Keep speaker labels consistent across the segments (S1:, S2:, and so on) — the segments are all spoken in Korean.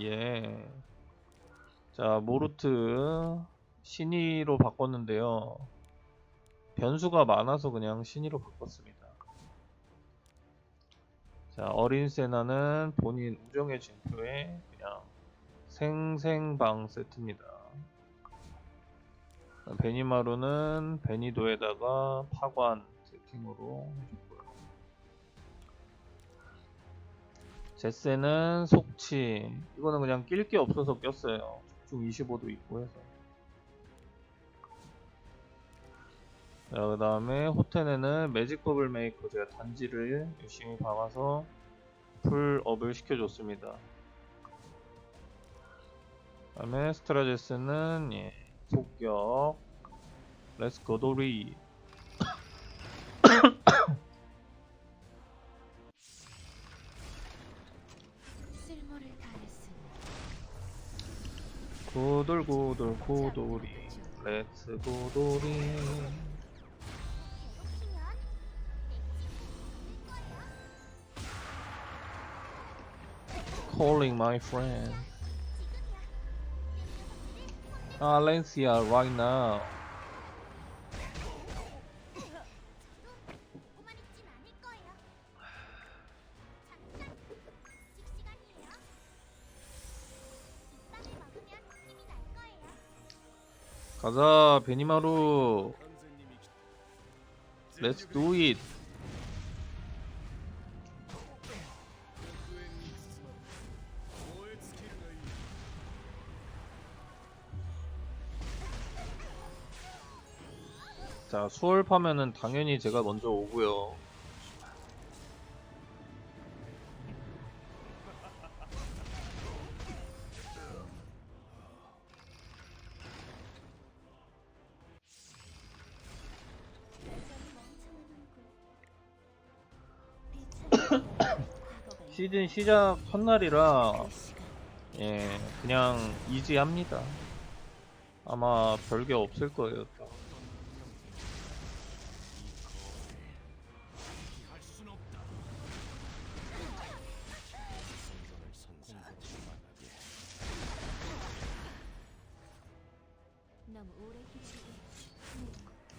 S1: 예. 자, 모르트 신이로 바꿨는데요. 변수가 많아서 그냥 신이로 바꿨습니다. 자, 어린 세나는 본인 우정의 징표에 그냥 생생방 세트입니다. 베니마루는 베니도에다가 파관 세팅으로 해줬고요. 제세는 속치 이거는 그냥 낄 게 없어서 꼈어요. 중 25도 있고 해서. 자, 그 다음에 호텔에는 매직 버블 메이커 제가 단지를 열심히 박아서 풀업을 시켜줬습니다. 그 다음에 스트라제스는 예, 속격 고도리
S2: 쓸모를 다했으니
S1: 고돌 고돌 고돌이 렛츠 고돌이 calling my friend Valencia right now 가자 베니마루. Do it. 자 수월 파면은 당연히 제가 먼저 오고요 시즌 시작 첫날이라 예 그냥 이지합니다. 아마 별게 없을 거예요.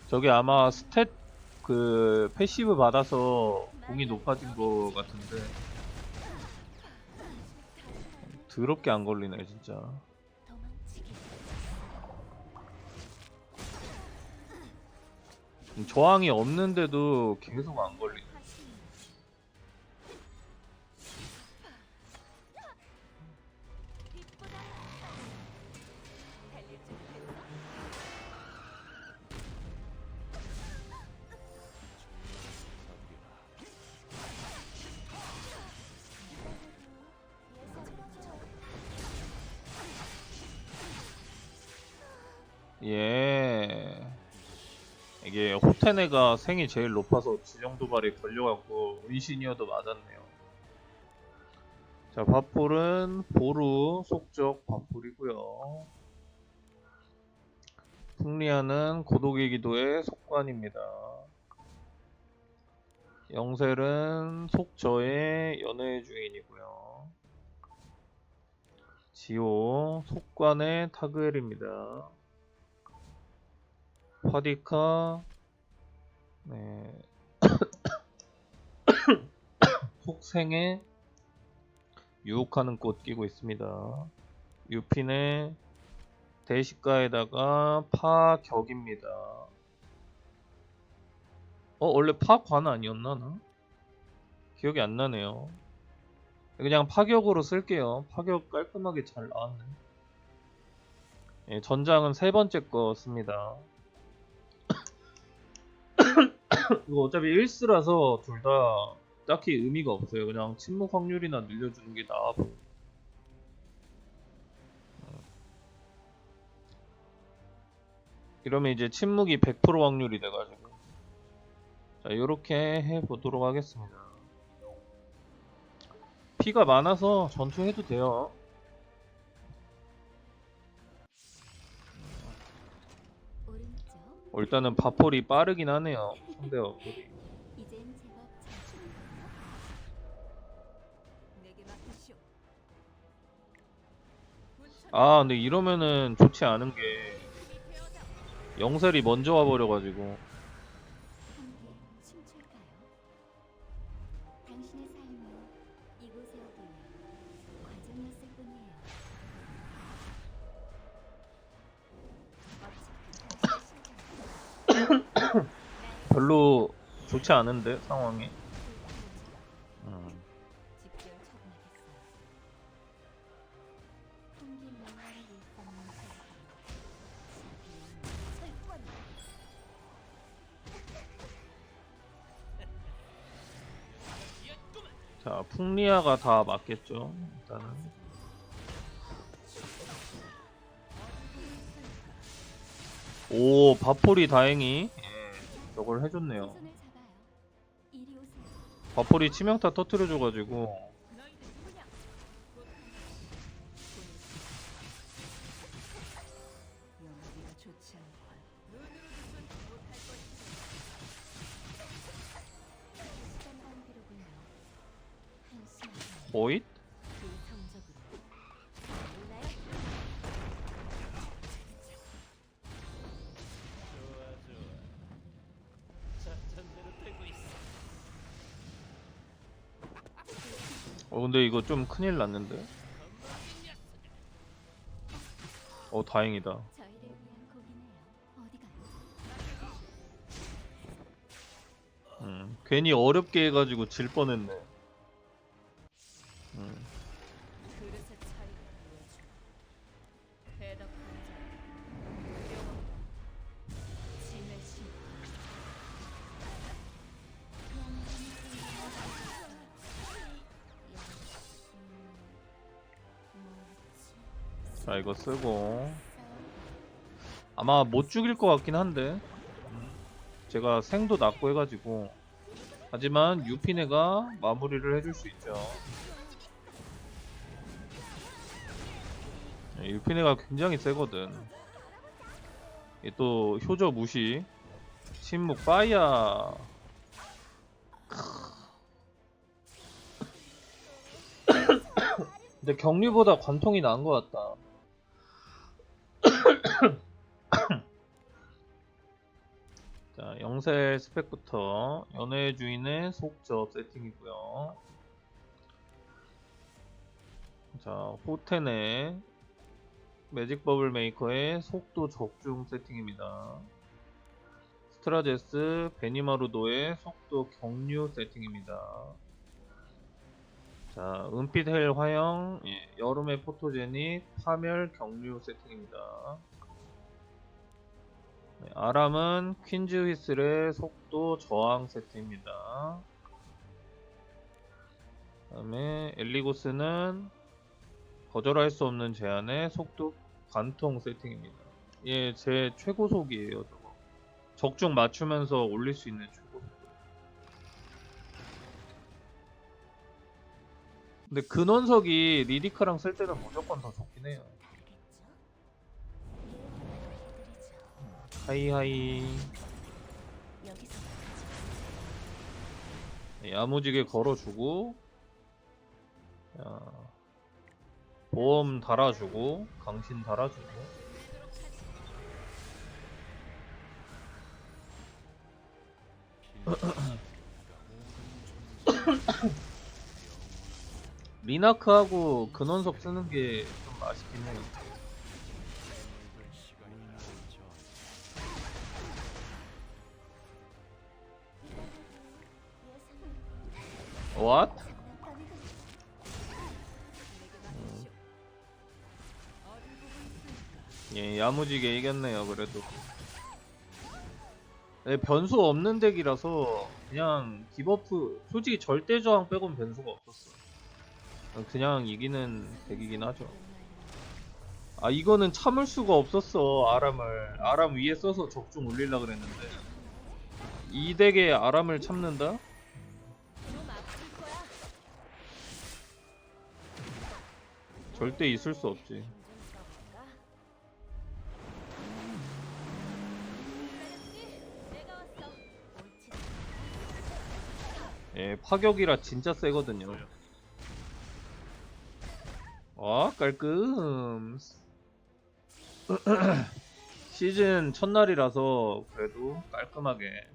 S1: 저게 아마 스탯 그 패시브 받아서 공이 높아진 거 같은데 더럽게 안 걸리네 진짜.
S2: 도망치기
S1: 저항이 없는데도 계속 안 걸리네 예. 이게 호테네가 생이 제일 높아서 지정 도발이 걸려갖고 은신이어도 맞았네요. 자 밥볼은 보루 속적 밥볼이고요. 풍리아는 고독의 기도의 속관입니다. 영셀은 속저의 연애의 주인이고요. 지호 속관의 타그엘입니다 파디카 네. 속생에 유혹하는 꽃 끼고 있습니다. 유핀의 대식가에다가 파격입니다. 어 원래 파관 아니었나 나? 기억이 안 나네요. 그냥 파격으로 쓸게요. 파격 깔끔하게 잘 나왔네. 예, 전장은 세 번째 거 씁니다. 이거 어차피 1스라서 둘 다 딱히 의미가 없어요. 그냥 침묵 확률이나 늘려주는 게 나아 보여. 이러면 이제 침묵이 100% 확률이 돼가지고. 자, 이렇게 해보도록 하겠습니다. 피가 많아서 전투해도 돼요. 어, 일단은 바폴이 빠르긴 하네요. 상대 어플이.
S2: 이젠 제법 잘 치는군요. 내게 맡기시오.
S1: 아 근데 이러면은 좋지 않은 게 영셀이 먼저 와버려가지고 별로 좋지 않은데 상황이. 음. 자 풍리아가 다 맞겠죠 일단은. 오 바폴이 다행히. 예, 저걸 해줬네요. 바폴이 치명타 터트려줘가지고. 보잇? 어 근데 이거 좀 큰일 났는데? 어 다행이다? 음, 괜히 어렵게 해가지고 질 뻔했네. 음,
S2: 자
S1: 이거 쓰고. 아마 못 죽일 것 같긴 한데. 제가 생도 낮고 해가지고. 하지만 유피네가 마무리를 해줄 수 있죠. 네, 유피네가 굉장히 세거든. 이또 효저 무시. 침묵 빠이야 근데 격리보다 관통이 나은 것 같다 자, 영셀 스펙부터 연애의 주인의 속접 세팅이고요. 자, 호텐의 매직 버블 메이커의 속도 적중 세팅입니다. 스트라제스 베니마루도의 속도 경류 세팅입니다. 자, 은빛 헬 화형, 예, 여름의 포토제닉 파멸 경류 세팅입니다. 네, 아람은 퀸즈 휘슬의 속도 저항 세트입니다. 그 다음에 엘리고스는 거절할 수 없는 제한의 속도 관통 세팅입니다. 예, 제 최고속이에요. 저거. 적중 맞추면서 올릴 수 있는 최 근데 근원석이 리디카랑 쓸 때는 무조건 더 좋긴 해요. 하이하이. 네, 야무지게 걸어주고 야, 보험 달아주고 강신 달아주고 리나크하고 근원석 쓰는 게 좀 아쉽긴 해요 What? 예, 야무지게 이겼네요, 그래도. 네, 변수 없는 덱이라서 그냥 디버프, 솔직히 절대 저항 빼곤 변수가 없었어. 그냥 이기는 덱이긴 하죠. 아, 이거는 참을 수가 없었어, 아람을. 아람 위에 써서 적중 올리려 그랬는데. 이 덱에 아람을 참는다? 절대 있을 수
S2: 없지.
S1: 예, 파격이라 진짜 세거든요. 와 깔끔. 시즌 첫날이라서 그래도 깔끔하게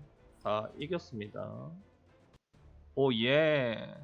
S1: 다 이겼습니다. 오예